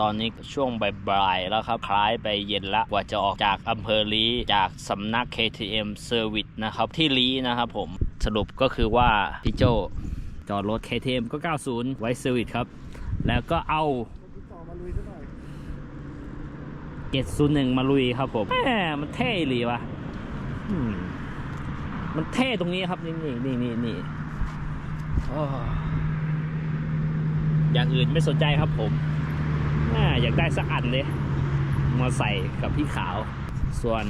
ตอนนี้ช่วงบ่ายๆแล้วครับคล้ายไปเย็นละกว่าจะออกจากอำเภอลีจากสำนัก KTM Service นะครับที่ลีนะครับผมสรุปก็คือว่าพี่โจจอดรถ KTM ก็ 90 ไว้เซอร์วิสครับ แล้วก็เอาต่อมาลุยซะหน่อย701มาลุยครับผมแหมมันเท่หรีวะมันเท่ตรงนี้ครับ นี่นี่นี่นี่นี่อย่างอื่นไม่สนใจครับผม อยากได้สักอันเลยมาใส่กับพี่ขาว ส่วน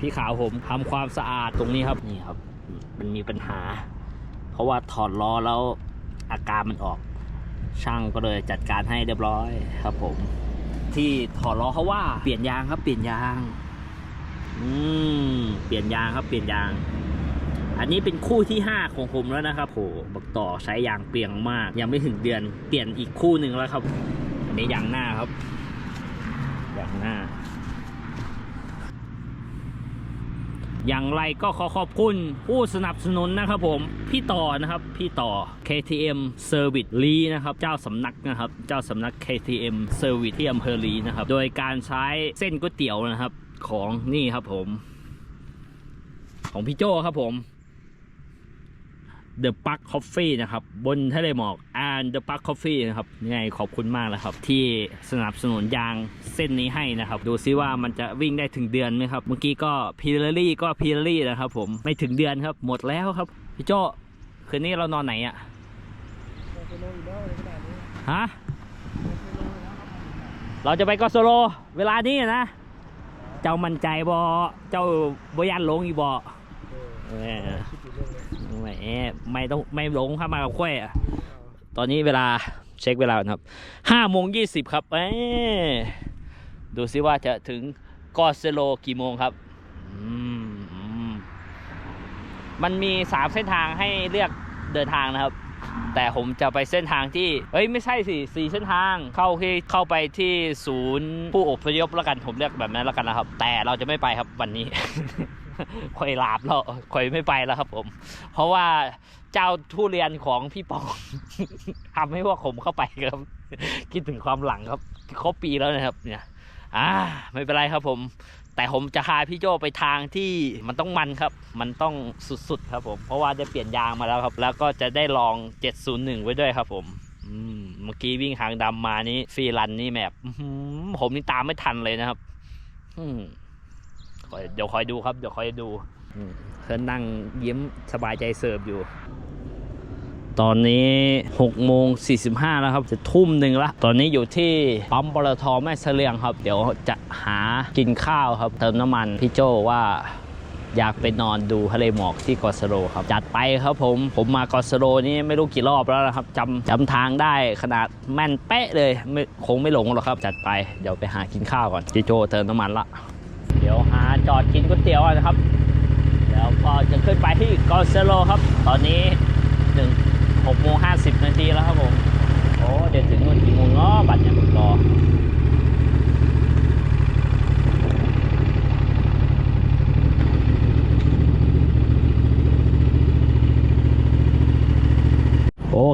พี่ขาวผมทำความสะอาดตรงนี้ครับนี่ครับ มันมีปัญหา เพราะว่าถอดล้อแล้วอาการมันออก ช่างก็เลยจัดการให้เรียบร้อยครับ ผม ที่ถอดล้อเขาว่าเปลี่ยนยางครับ เปลี่ยนยางอืมเปลี่ยนยางครับเปลี่ยนยาง อันนี้เป็นคู่ที่5ของผมแล้วนะครับโหบักต่อใช้ยางเปลี่ยงมาก ยังไม่ถึงเดือนเปลี่ยนอีกคู่หนึ่งแล้วครับ นี้ยางหน้าครับยางหน้าอย่างไรก็ขอขอบคุณผู้สนับสนุนนะครับผม พี่ต่อนะครับพี่ต่อ KTM Service ลีนะครับ เจ้าสำนักนะครับ เจ้าสำนัก KTM Service ที่อำเภอลีนะครับ โดยการใช้เส้นก๋วยเตี๋ยวนะครับของนี่ครับผม ของพี่โจครับผม The Park Coffee นะครับ บนทะเลหมอก and The Park Coffee นะครับยังไงขอบคุณมากนะครับ ที่สนับสนุนยางเส้นนี้ให้นะครับ ดูซิว่ามันจะวิ่งได้ถึงเดือนไหมครับ เมื่อกี้ก็พีเรลี่ก็พีเรลี่นะครับผมไม่ถึงเดือนครับ หมดแล้วครับ พี่โจคืนนี้เรานอนไหนอะฮะเราจะไปกอสโลเวลานี้นะ เจ้ามั่นใจบอเจ้าบยันลงอีบอ ไม่ไม่ต้องไม่หลงเข้ามากับข้วยอะตอนนี้เวลาเช็คเวลาก่อนครับห้าโมงยี่สิบครับเอ้ยดูซิว่าจะถึงกอสโลกี่โมงครับอืมอืมมันมีสามเส้นทางให้เลือกเดินทางนะครับ แต่ผมจะไปเส้นทางที่ เอ้ยไม่ใช่สิสี่เส้นทางเข้าที่เข้าไปที่ศูนย์ผู้อพยพแล้วกันผมเรียกแบบนั้นแล้วกันนะครับ แต่เราจะไม่ไปครับวันนี้ คอยลาบแล้วคอยไม่ไปแล้วครับ ผม เพราะว่าเจ้าทุเรียนของพี่ปองทำให้ว่าผมเข้าไปครับ คิดถึงความหลังครับครบปีแล้วนะครับ เนี่ย อ่า ไม่เป็นไรครับ ผม แต่ผมจะพาพี่โจไปทางที่มันต้องมันครับ มันต้องสุดๆครับ ผม เพราะว่าได้เปลี่ยนยางมาแล้วครับ แล้วก็จะได้ลอง 701 ไว้ด้วยครับ ผมเมื่อกี้วิ่งหางดำมานี่ฟรีรันนี่แบบผมนี่ตามไม่ทันเลยนะครับ อืม เดี๋ยวคอยดูครับ เดี๋ยวคอยดูอืมเพื่อนนั่งยิ้มสบายใจเสิร์ฟอยู่ ตอนนี้6โมง45 แล้วครับ จะทุ่มหนึ่งละ ตอนนี้อยู่ที่ปั๊มปตทแม่เสลียงครับ เดี๋ยวจะหากินข้าวครับ เติมน้ำมัน พี่โจว่าอยากไปนอนดูทะเลหมอกที่เกอสโรครับ จัดไปครับผม ผมมาเกอสโรนี่ไม่รู้กี่รอบแล้วนะครับจำจำทางได้ขนาดแม่นเป๊ะเลยไม่คงไม่หลงหรอกครับ จัดไปเดี๋ยวไปหากินข้าวก่อนพี่โจเติมน้ำมันละ เดี๋ยวหา จอดกินก๋วยเตี๋ยวนะครับ เดี๋ยวก็จะขึ้นไปที่กอสโรครับ ตอนนี้หนึ่งหกโมงห้าสิบนาทีแล้วครับผม โอ้ เดี๋ยวถึงนู่นกี่โมงเนาะบัตรยังรอ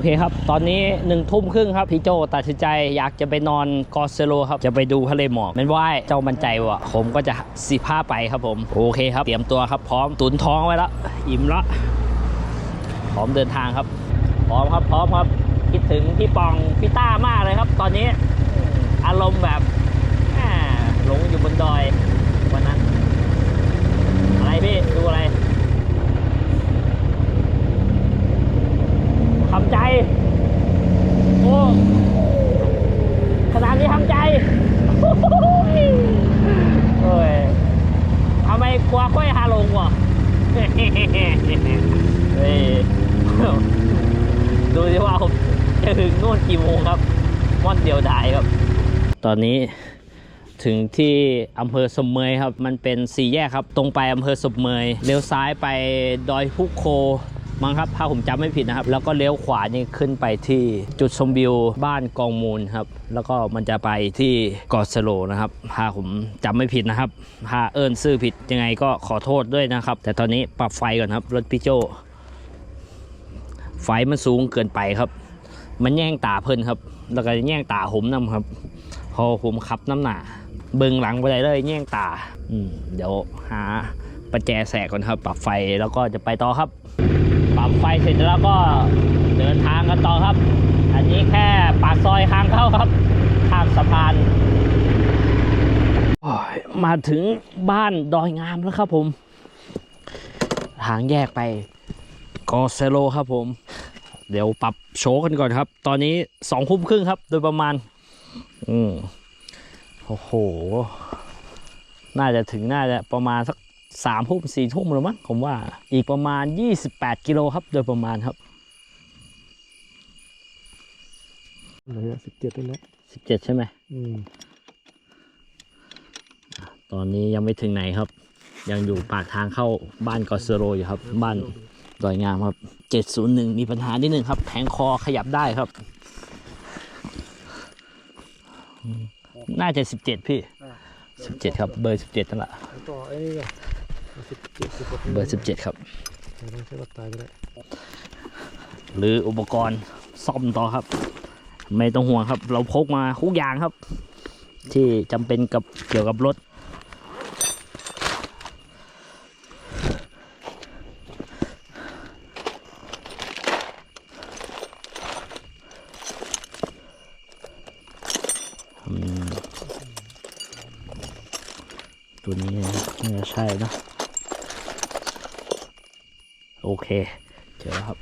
เคครับ ตอนนี้หนึ่งทุ่มครึ่งครับ พี่โจตัดสินใจอยากจะไปนอนกอสเซโลครับ จะไปดูทะเลหมอกเป็นว่ายเจ้ามันใจวะผมก็จะสิผ้าไปครับผม โอเคครับ เตรียมตัวครับ พร้อมตุนท้องไว้แล้ว อิ่มละ พร้อมเดินทางครับ พร้อมครับ พร้อมครับ คิดถึงพี่ปองพี่ต้ามากเลยครับ ตอนนี้ อารมณ์แบบหลงอยู่บนดอยวันนั้น อะไรพี่ ดูอะไรำใจ โอ้ขนาดนี้ทำใจ โอ้ยทำไมกลัวค่อยฮาลงวะเฮ้ยดูสิว่าผมจะถึงนู่นกี่โมงครับม่อนเดียวดายครับ ตอนนี้ถึงที่อำเภอสมเมยครับ มันเป็นสี่แยกครับ ตรงไปอำเภอสมเมยเลี้ยวซ้ายไปดอยพุโค มั้งครับถ้าผมจำไม่ผิดนะครับ แล้วก็เลี้ยวขวานี่ขึ้นไปที่จุดชมวิวบ้านกองมูลครับ แล้วก็มันจะไปที่กาะสโลนะครับถ้าผมจำไม่ผิดนะครับถ้าเอิญซื่อผิดยังไงก็ขอโทษด้วยนะครับ แต่ตอนนี้ปรับไฟก่อนครับรถพี่โจไฟมันสูงเกินไปครับ มันแย่งตาเพิ่นครับ แล้วก็แย่งตาผมนำครับ พอผมขับน้ำหนาเบิงหลังไปได้เลยแย่งตา อืมเดี๋ยวหาประแจแสกก่อนครับ ปรับไฟแล้วก็จะไปต่อครับ ปรับไฟเสร็จแล้วก็เดินทางกันต่อครับ อันนี้แค่ปากซอยทางเข้าครับข้ามสะพานโอ้ยมาถึงบ้านดอยงามแล้วครับผม ทางแยกไปกอเซโลครับผม เดี๋ยวปรับโชว์กันก่อนครับ ตอนนี้สองทุ่มครึ่งครับ โดยประมาณ อืมโอ้โห น่าจะถึงน่าจะประมาณสัก สามทุ่มสี่ทุ่มแล้วมั้งผมว่าอีกประมาณ 28 กิโลครับ โดยประมาณครับไหนอะสิบเจ็ดได้แล้ว17ใช่ไหมอืมตอนนี้ยังไม่ถึงไหนครับ ยังอยู่ปากทางเข้าบ้านกอเซโรอยู่ครับ บ้านดอยงามครับ701มีปัญหานิดนึงครับแผงคอขยับได้ครับอืมน่าจะ17พี่อะ17ครับ เบอร์17นั่นแหละแล้วต่อไอ้นี่ก่อน สิบเจ็ดสิบหกเบอร์17ครับไม่ต้องใช้วัดตายก็ได้หรืออุปกรณ์ซ่อมต่อครับ ไม่ต้องห่วงครับ เราพกมาทุกอย่างครับ ที่จำเป็นกับเกี่ยวกับรถ อืมตัวนี้น่าจะใช่นะ โอเค เจอแล้วครับ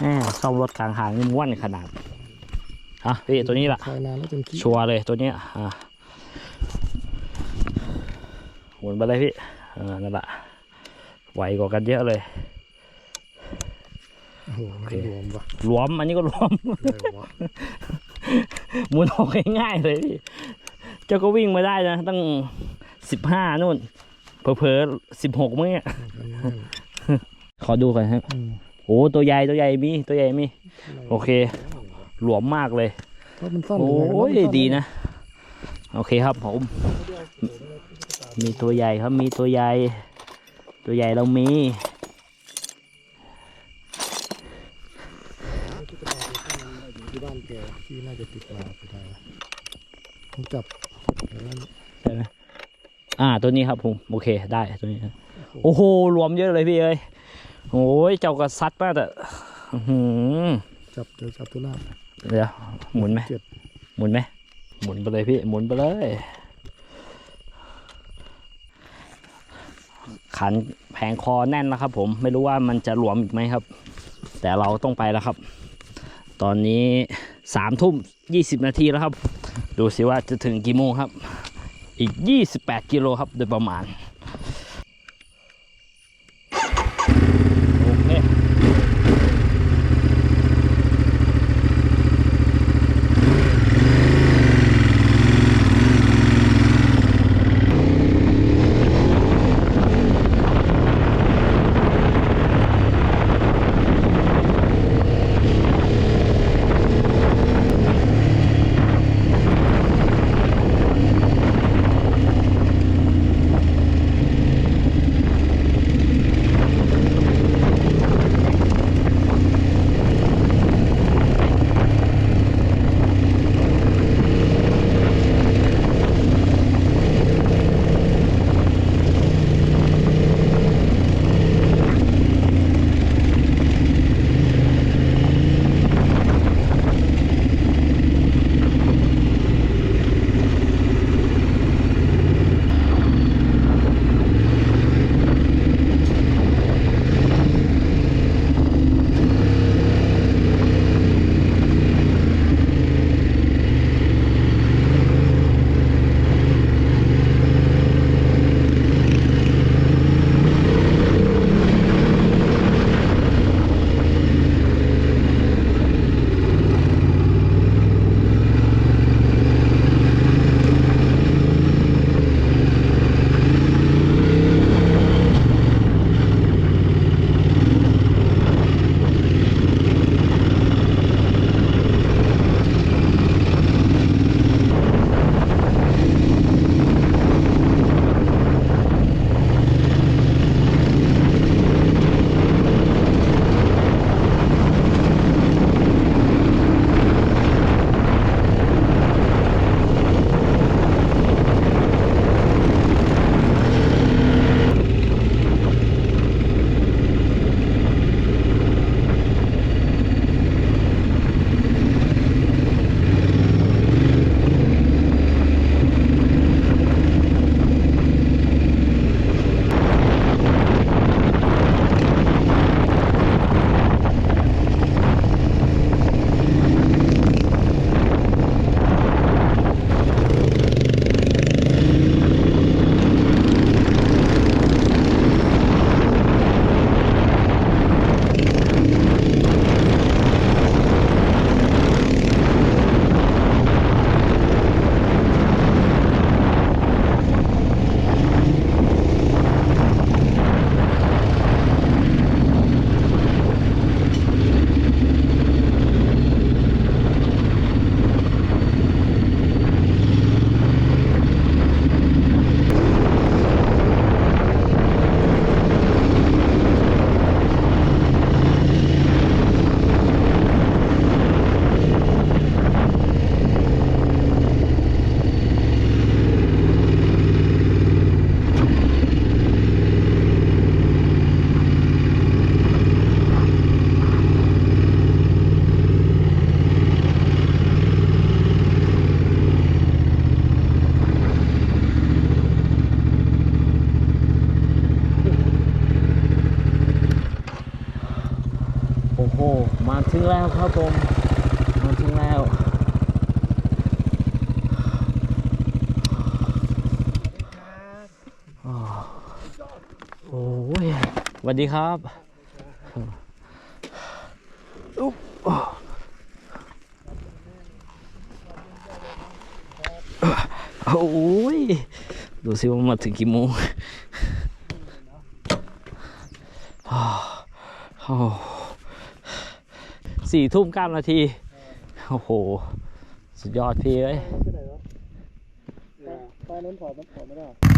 แหมซ่อมรถกลางทางนี่ม้วนขนาดอะพี่ตัวนี้แหละใช้นานแล้วจนขี้ชัวร์เลยตัวเนี้ยอะหมุนไปเลยพี่เออนั่นแหละไวกว่ากันเยอะเลยโอ้โหโอเครวมว่ะหลวมอันนี้ก็หลวมอะไรวะหมุนออกง่ายๆเลยพี่ เจ้าก็วิ่งมาได้นะ ตั้งสิบห้านู่น เผลอๆสิบหกมั้งเนี่ยนั่นขอดูก่อนครับอืมโอ้ตัวใหญ่ตัวใหญ่มีตัวใหญ่มี โอเค หลวมมากเลยเพราะมันซ่อนโอ้ยังไงวะยมันซ่อนดีนะ โอเคครับผม มีตัวใหญ่ครับมีตัวใหญ่ ตัวใหญ่เรามีอยู่ที่บ้านแกที่น่าจะติดมาไปได้ผมจับอย่างนั้นได้ไหม อ่าตัวนี้ครับผมโอเคได้ตัวนี้ครับโอ้โหรวมเยอะเลยพี่เอ้ยโอ้ยเจ้าก็ซัดมากแต่อื้อหือจับเดี๋ยวจับตัวหน้าเดี๋ยวหมุนไหมเจ็ดหมุนไหมหมุนไปเลยพี่หมุนไปเลย ขันแผงคอแน่นนะครับ ผมไม่รู้ว่ามันจะหลวมอีกไหมครับ แต่เราต้องไปแล้วครับ ตอนนี้สามทุ่มยี่สิบนาทีแล้วครับ ดูสิว่าจะถึงกี่โมงครับ อีก 28 กิโลครับโดยประมาณ มาถึงแล้วครับผม มาถึงแล้ว โอ้ยสวัสดีครับอุ๊บโอ้ย ดูสิว่ามาถึงกี่โมงอ้าวอ้าว สี่ทุ่มเก้านาที โอ้โห สุดยอดพี่เลยไปนั้นถอดมันถอดไม่ได้